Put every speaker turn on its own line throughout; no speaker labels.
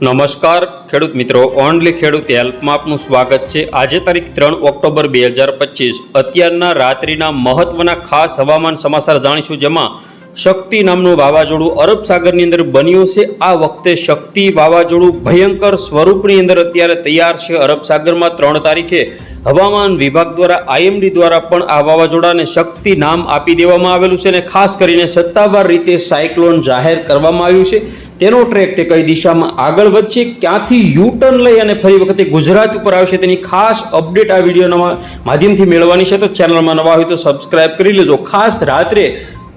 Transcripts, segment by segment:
નમસ્કાર, ખેડૂત મિત્રો. ઓનલી ખેડૂત હેલ્પમાં આપનું સ્વાગત છે. આજે તારીખ ત્રણ ઓક્ટોબર બે હજાર પચીસ. અત્યારના રાત્રિના મહત્વના ખાસ હવામાન સમાચાર જાણીશું જેમાં શક્તિ નામનું વાવાઝોડું અરબ સાગરની અંદર બન્યું છે. આ વખતે શક્તિ વાવાઝોડું ભયંકર સ્વરૂપની અંદર અત્યારે તૈયાર છે. અરબ સાગરમાં ત્રણ તારીખે હવામાન વિભાગ દ્વારા, આઈએમડી દ્વારા પણ આ વાવાઝોડાને શક્તિ નામ આપી દેવામાં આવેલું છે અને ખાસ કરીને સત્તાવાર રીતે સાયક્લોન જાહેર કરવામાં આવ્યું છે. તેનો ટ્રેક તે કઈ દિશામાં આગળ વધશે, ક્યાંથી યુ ટર્ન લઈ અને ફરી વખતે ગુજરાત ઉપર આવશે તેની ખાસ અપડેટ આ વિડીયોના માધ્યમથી મેળવવાની છે. તો ચેનલમાં નવા હોય તો સબસ્ક્રાઇબ કરી લેજો. ખાસ રાત્રે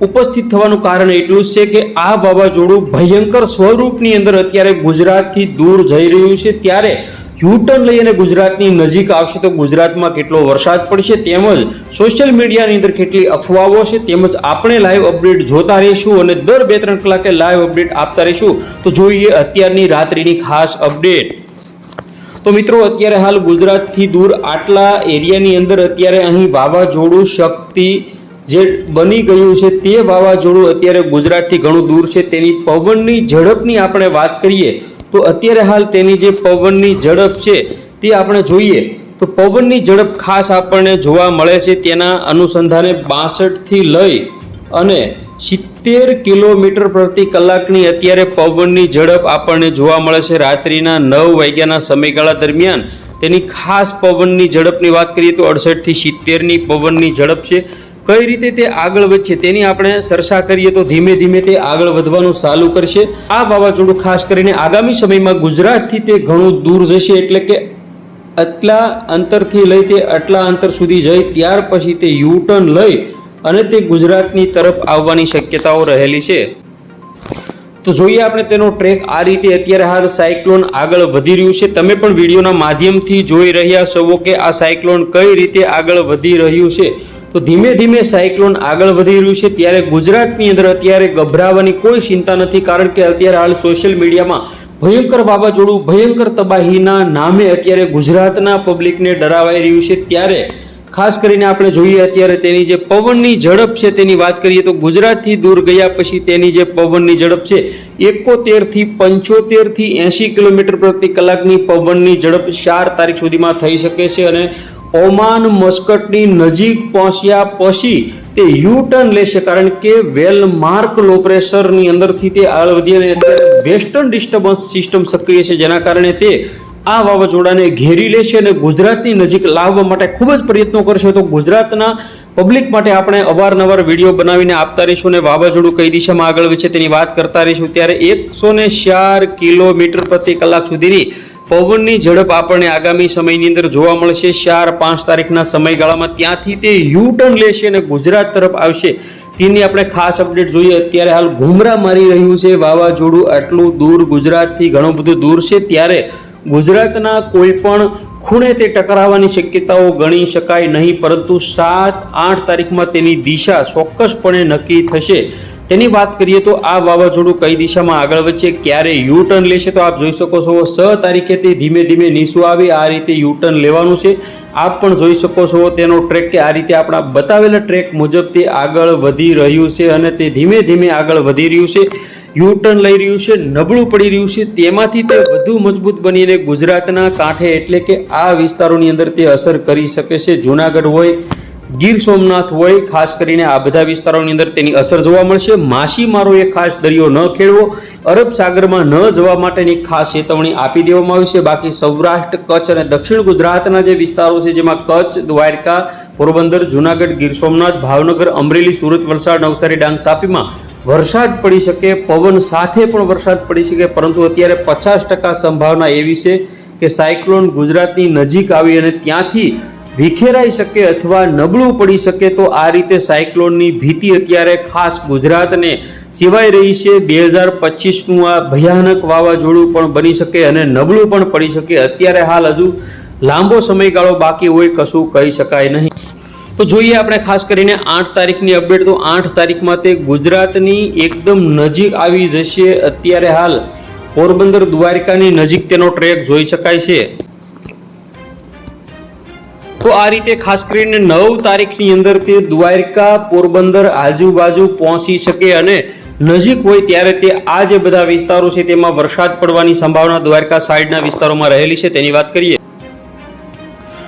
ઉપસ્થિત થવાનું કારણ એટલું જ છે કે આ વાવાઝોડું ભયંકર સ્વરૂપની અંદર અત્યારે ગુજરાતથી દૂર જઈ રહ્યું છે. ત્યારે યુટર્ન લઈ અને ગુજરાતની નજીક આવશે તો ગુજરાતમાં કેટલો વરસાદ પડશે તેમજ સોશિયલ મીડિયાની અંદર કેટલી અફવાઓ છે તેમજ આપણે લાઈવ અપડેટ જોતા રહીશું અને દર બે ત્રણ કલાકે લાઈવ અપડેટ આપતા રહીશું. તો જોઈએ અત્યારની રાત્રિની ખાસ અપડેટ તો મિત્રો, અત્યારે હાલ ગુજરાતથી દૂર આટલા એરિયાની અંદર અત્યારે અહીં વાવાઝોડું શક્તિ જે બની ગયું છે તે વાવાઝોડું અત્યારે ગુજરાતથી ઘણું દૂર છે. તેની પવનની ઝડપની આપણે વાત કરીએ તો અત્યારે હાલ તેની જે પવનની ઝડપ છે તે આપણે જોઈએ તો પવનની ઝડપ ખાસ આપણને જોવા મળે છે તેના અનુસંધાને બાસઠથી લઈ અને સિત્તેર કિલોમીટર પ્રતિ કલાકની અત્યારે પવનની ઝડપ આપણને જોવા મળે છે રાત્રિના નવ વાગ્યાના સમયગાળા દરમિયાન. તેની ખાસ પવનની ઝડપની વાત કરીએ તો અડસઠથી સિત્તેરની પવનની ઝડપ છે. કઈ રીતે તે આગળ વધશે તેની આપણે ચર્ચા કરીએ તો ધીમે ધીમે તે આગળ વધવાનું ચાલુ કરશે. આ વાવાઝોડું ખાસ કરીને આગામી સમયમાં ગુજરાતથી તે ઘણું દૂર જશે એટલે કે આટલા અંતરથી લઈ તે આટલા અંતર સુધી જાય ત્યાર પછી તે યુ ટર્ન લઈ અને તે ગુજરાતની તરફ આવવાની શક્યતાઓ રહેલી છે. તો જોઈએ આપણે તેનો ટ્રેક આ રીતે અત્યારે હાલ સાયક્લોન આગળ વધી રહ્યું છે. તમે પણ વિડીયોના માધ્યમથી જોઈ રહ્યા છો કે આ સાયક્લોન કઈ રીતે આગળ વધી રહ્યું છે. તો ધીમે ધીમે સાયક્લોન આગળ વધી રહ્યું છે. ત્યારે ગુજરાતની અંદર અત્યારે ગભરાવાની કોઈ ચિંતા નથી, કારણ કે અત્યારે હાલ સોશિયલ મીડિયામાં ભયંકર વાવાઝોડું, ભયંકર તબાહીના નામે અત્યારે ગુજરાતના પબ્લિકને ડરાવાઈ રહ્યું છે. ત્યારે ખાસ કરીને આપણે જોઈએ અત્યારે તેની જે પવનની ઝડપ છે તેની વાત કરીએ તો ગુજરાતથી દૂર ગયા પછી તેની જે પવનની ઝડપ છે, એકોતેરથી પંચોતેરથી એંશી કિલોમીટર પ્રતિ કલાકની પવનની ઝડપ ચાર તારીખ સુધીમાં થઈ શકે છે અને ઓમાન મસ્કટની નજીક પહોંચ્યા પછી તે યુ ટર્ન લેશે કારણ કે વેલ માર્ક લો પ્રેશરની અંદરથી તે આગળ વધી અને વેસ્ટર્ન ડિસ્ટર્બન્સ સિસ્ટમ સક્રિય છે, જેના કારણે તે આ વાવાઝોડાને ઘેરી લેશે અને ગુજરાતની નજીક લાવવા માટે ખૂબ જ પ્રયત્નો કરશે. તો ગુજરાતના પબ્લિક માટે આપણે અવારનવાર વીડિયો બનાવીને આપતા રહીશું અને વાવાઝોડું કઈ દિશામાં આગળ વધશે તેની વાત કરતા રહીશું. ત્યારે એકસો ને ચાર કિલોમીટર પ્રતિ કલાક સુધીની પવનની ઝડપ આપણને આગામી સમયની અંદર જોવા મળશે. ચાર પાંચ તારીખના સમયગાળામાં ત્યાંથી તે યુ ટર્ન લેશે અને ગુજરાત તરફ આવશે. તેની આપણે ખાસ અપડેટ જોઈએ. અત્યારે હાલ ઘુમરા મારી રહ્યું છે. વાવાઝોડું આટલું દૂર ગુજરાતથી ઘણું બધું દૂર છે. ત્યારે ગુજરાતના કોઈ પણ ખૂણે તે ટકરાવવાની શક્યતાઓ ગણી શકાય નહીં. પરંતુ સાત, આઠ તારીખમાં તેની દિશા ચોક્કસપણે નક્કી થશે. તેની વાત કરીએ તો આ વાવાઝોડું કઈ દિશામાં આગળ વધશે, ક્યારે યુ ટર્ન લેશે તો આપ જોઈ શકો છો, સ તારીખે તે ધીમે ધીમે નીસું આવે, આ રીતે યુ ટર્ન લેવાનું છે. આપ પણ જોઈ શકો છો તેનો ટ્રેક કે આ રીતે આપણા બતાવેલા ટ્રેક મુજબ તે આગળ વધી રહ્યું છે અને તે ધીમે ધીમે આગળ વધી રહ્યું છે. યુ ટર્ન લઈ રહ્યું છે, નબળું પડી રહ્યું છે, તેમાંથી તે વધુ મજબૂત બનીને ગુજરાતના કાંઠે એટલે કે આ વિસ્તારોની અંદર તે અસર કરી શકે છે. જુનાગઢ હોય ગીર સોમનાથ હોય ખાસ કરીને આ બધા વિસ્તારોની અંદર તેની અસર જોવા મળશે. માછીમારો એ ખાસ દરિયો ન ખેડવો, અરબ સાગરમાં ન જવા માટેની ખાસ ચેતવણી આપી દેવામાં આવી છે. બાકી સૌરાષ્ટ્ર, કચ્છ અને દક્ષિણ ગુજરાતના જે વિસ્તારો છે, જેમાં કચ્છ, દ્વારકા, પોરબંદર, જુનાગઢ, ગીર સોમનાથ, ભાવનગર, અમરેલી, સુરત, વલસાડ, નવસારી, ડાંગ તાપીમાં વરસાદ પડી શકે, પવન સાથે પણ વરસાદ પડી શકે, પરંતુ અત્યારે પચાસ ટકા સંભાવના એવી છે કે સાયક્લોન ગુજરાતની નજીક આવી અને ત્યાંથી વિખેરાઈ શકે અથવા નબળું પડી શકે તો આ રીતે સાયક્લોનની ભીતિ અત્યારે ખાસ ગુજરાતને સિવાય રહી છે. બે હજાર પચીસનું આ ભયાનક વાવાઝોડું પણ બની શકે અને નબળું પણ પડી શકે. અત્યારે હાલ હજુ લાંબો સમયગાળો બાકી હોય કશું કહી શકાય નહીં. તો જોઈએ આપણે ખાસ કરીને આઠ તારીખની અપડેટ. તો આઠ તારીખમાં તે ગુજરાતની એકદમ નજીક આવી જશે. અત્યારે હાલ પોરબંદર દ્વારકાની નજીક તેનો ટ્રેક જોઈ શકાય છે. તો આ રીતે ખાસ કરીને નવ તારીખની અંદર તે દ્વારકા, પોરબંદર આજુબાજુ પહોંચી શકે અને નજીક હોય ત્યારે તે આ જે બધા વિસ્તારો છે તેમાં વરસાદ પડવાની સંભાવના દ્વારકા સાઈડના વિસ્તારોમાં રહેલી છે, તેની વાત કરીએ.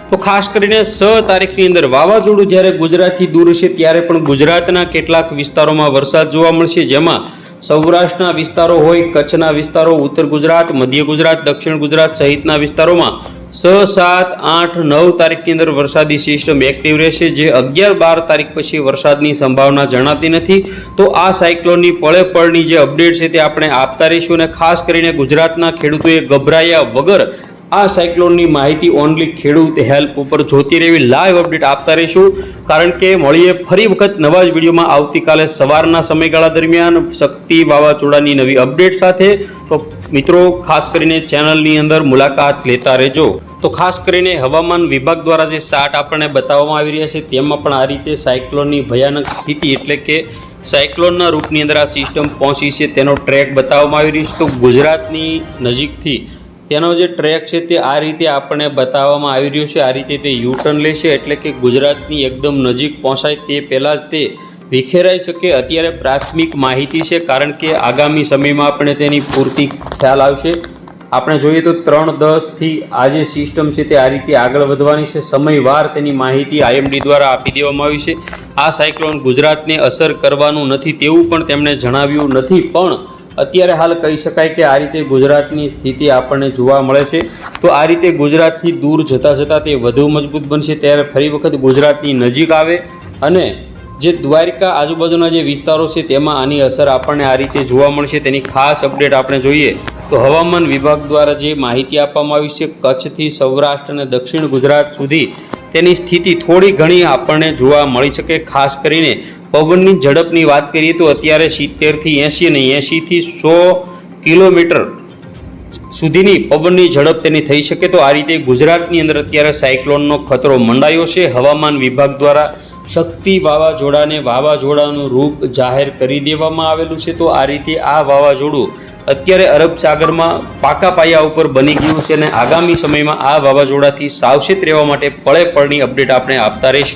તો ખાસ કરીને સ તારીખની અંદર વાવાઝોડું જ્યારે ગુજરાતથી દૂર છે ત્યારે પણ ગુજરાતના કેટલાક વિસ્તારોમાં વરસાદ જોવા મળશે, જેમાં સૌરાષ્ટ્રના વિસ્તારો હોય, કચ્છના વિસ્તારો, ઉત્તર ગુજરાત, મધ્ય ગુજરાત, દક્ષિણ ગુજરાત સહિતના વિસ્તારોમાં સ સાત, આઠ, નવ તારીખની અંદર વરસાદી સિસ્ટમ એક્ટિવ રહેશે. જે અગિયાર, બાર તારીખ પછી વરસાદની સંભાવના જણાતી નથી. તો આ સાયક્લોનની પળે પળની જે અપડેટ છે તે આપણે આપતા રહીશું અને ખાસ કરીને ગુજરાતના ખેડૂતોએ ગભરાયા વગર આ સાયક્લોનની માહિતી ઓનલી ખેડૂત હેલ્પ ઉપર જોતી રહેવી. લાઈવ અપડેટ આપતા રહીશું. કારણ કે મળીએ ફરી વખત નવા જ વિડીયોમાં આવતીકાલે સવારના સમયગાળા દરમિયાન શક્તિ વાવાઝોડાની નવી અપડેટ સાથે તો મિત્રો, ખાસ કરીને ચેનલની અંદર મુલાકાત લેતા રહેજો. તો ખાસ કરીને હવામાન વિભાગ દ્વારા જે સાટ આપણને બતાવવામાં આવી રહ્યા છે, તેમાં પણ આ રીતે સાયક્લોનની ભયાનક સ્થિતિ એટલે કે સાયક્લોનના રૂપની અંદર આ સિસ્ટમ પહોંચી છે, તેનો ટ્રેક બતાવવામાં આવી રહ્યો છે. તો ગુજરાતની નજીકથી તેનો જે ટ્રેક છે તે આ રીતે આપણને બતાવવામાં આવી રહ્યો છે. આ રીતે તે યુટર્ન લેશે એટલે કે ગુજરાતની એકદમ નજીક પહોંચાય તે પહેલાં જ તે વિખેરાઈ શકે. અત્યારે પ્રાથમિક માહિતી છે કારણ કે આગામી સમયમાં આપણે તેની પૂરતી ખ્યાલ આવશે. આપણે જોઈએ તો ત્રણ દસથી આ જે સિસ્ટમ છે તે આ રીતે આગળ વધવાની છે. સમયવાર તેની માહિતી આઈએમડી દ્વારા આપી દેવામાં આવી છે. આ સાયક્લોન ગુજરાતને અસર કરવાનું નથી તેવું પણ તેમણે જણાવ્યું નથી. પણ અત્યારે હાલ કહી શકાય કે આ રીતે ગુજરાતની સ્થિતિ આપણને જોવા મળે છે. તો આ રીતે ગુજરાતથી દૂર જતાં જતાં તે વધુ મજબૂત બનશે ત્યારે ફરી વખત ગુજરાતની નજીક આવે અને જે દ્વારિકા આજુબાજુના જે વિસ્તારો છે તેમાં આની અસર આપણને આ રીતે જોવા મળશે. તેની ખાસ અપડેટ આપણે જોઈએ તો હવામાન વિભાગ દ્વારા જે માહિતી આપવામાં આવી છે, કચ્છથી સૌરાષ્ટ્ર અને દક્ષિણ ગુજરાત સુધી તેની સ્થિતિ થોડી ઘણી આપણને જોવા મળી શકે, ખાસ કરીને પવનની ઝડપની વાત કરીએ તો અત્યારે સિત્તેરથી એંશી નહીં એંશીથી સો કિલોમીટર સુધીની પવનની ઝડપ તેની થઈ શકે તો આ રીતે ગુજરાતની અંદર અત્યારે સાયક્લોનનો ખતરો મંડાયો છે. હવામાન વિભાગ દ્વારા શક્તિ વાવાઝોડાને વાવાઝોડાનું રૂપ જાહેર કરી દેવામાં આવેલું છે. તો આ રીતે આ વાવાઝોડું અત્યારે અરબ સાગરમાં પાકા પાયા ઉપર બની ગયું છે અને આગામી સમયમાં આ વાવાઝોડાથી સાવચેત રહેવા માટે પળે પળની અપડેટ આપણે આપતા રહીશું.